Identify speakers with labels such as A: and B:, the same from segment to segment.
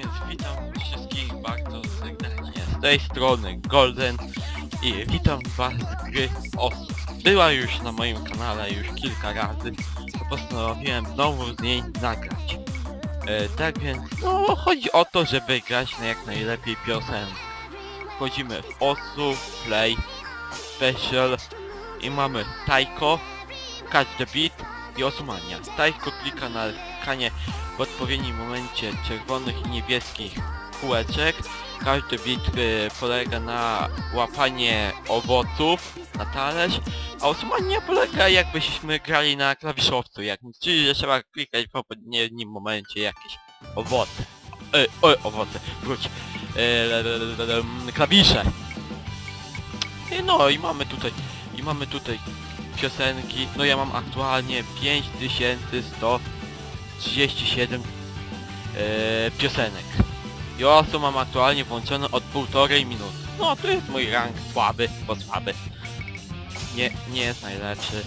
A: więc witam wszystkich bardzo serdecznie. Z tej strony Golden i witam was z gry Osu. Była już na moim kanale już kilka razy, to postanowiłem znowu z niej nagrać. E, tak więc, no chodzi o to, żeby grać na jak najlepiej piosenki. Wchodzimy w Osu, Play, Special i mamy Taiko, Catch the Beat i Osumania. Taiko klika na klikanie w odpowiednim momencie czerwonych i niebieskich kółeczek. Każdy bit y, polega na łapanie owoców na talerz, a osumanie polega jakbyśmy grali na klawiszowcu, jak, czyli że trzeba klikać w odpowiednim momencie jakieś owoce. E, o, owoce, wróć. E, klawisze. I no i mamy tutaj, i mamy tutaj piosenki. No ja mam aktualnie 5137 e, piosenek. I osu mam aktualnie włączone od półtorej minuty. No to jest mój rank słaby, bo słaby. Nie, nie jest najlepszy.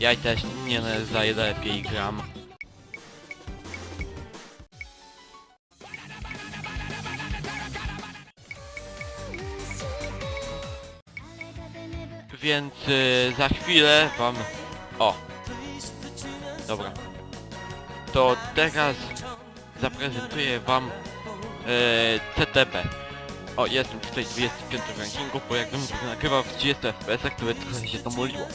A: Ja też nie najlepiej gram. Więc y, za chwilę wam... O! Dobra. To teraz zaprezentuję wam e, CTB. O, jestem tutaj w 25 rankingu, bo jakbym nagrywał w 30 fps, które trochę się to muliło.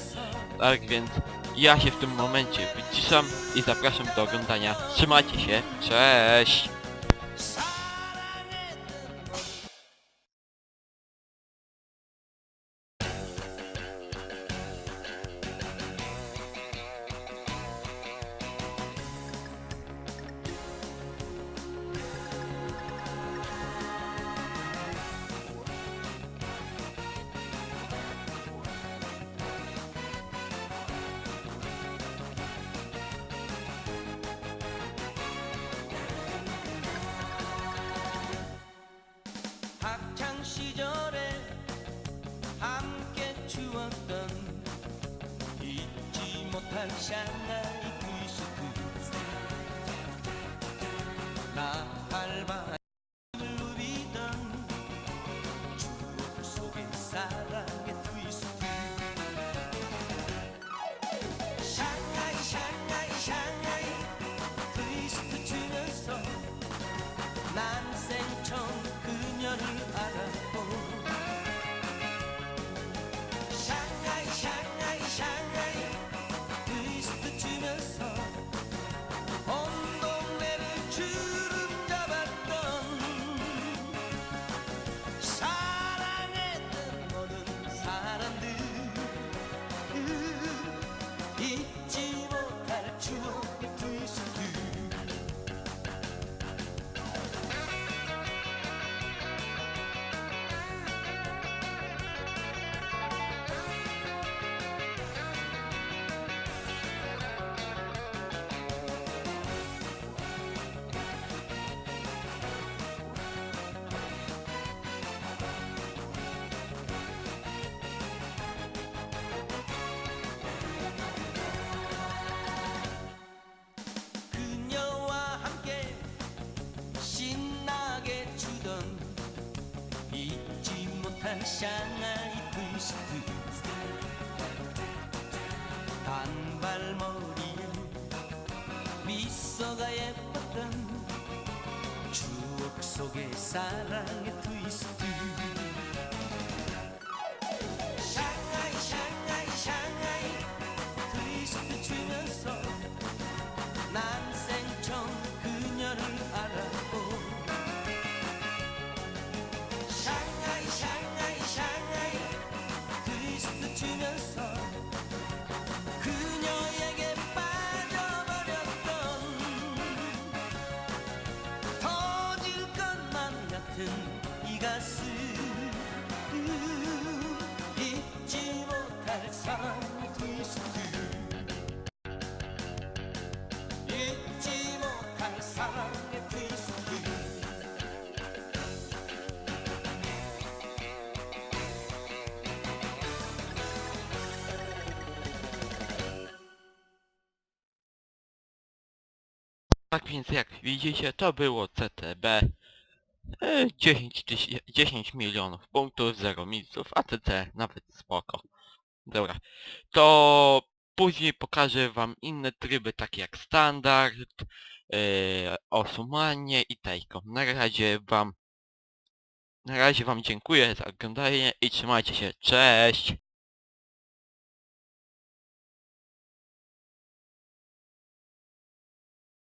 A: Tak więc ja się w tym momencie wyciszam i zapraszam do oglądania. Trzymajcie się, cześć!
B: Lần! 신나게 추던 잊지 못할 샹하이 트위스트. 단발머리에 미소가 예뻤던 추억 속의 사랑 사랑 트위스트 잊지 못할 사랑의 트위스트
A: Tak więc jak widzicie, to było CTB. E, 10, tyś- 10 milionów punktów, 0 milców, ATC nawet spoko. Dobra, to później pokażę wam inne tryby takie jak standard, yy, osumanie i tajko. Na razie wam na razie wam dziękuję za oglądanie i trzymajcie się, cześć!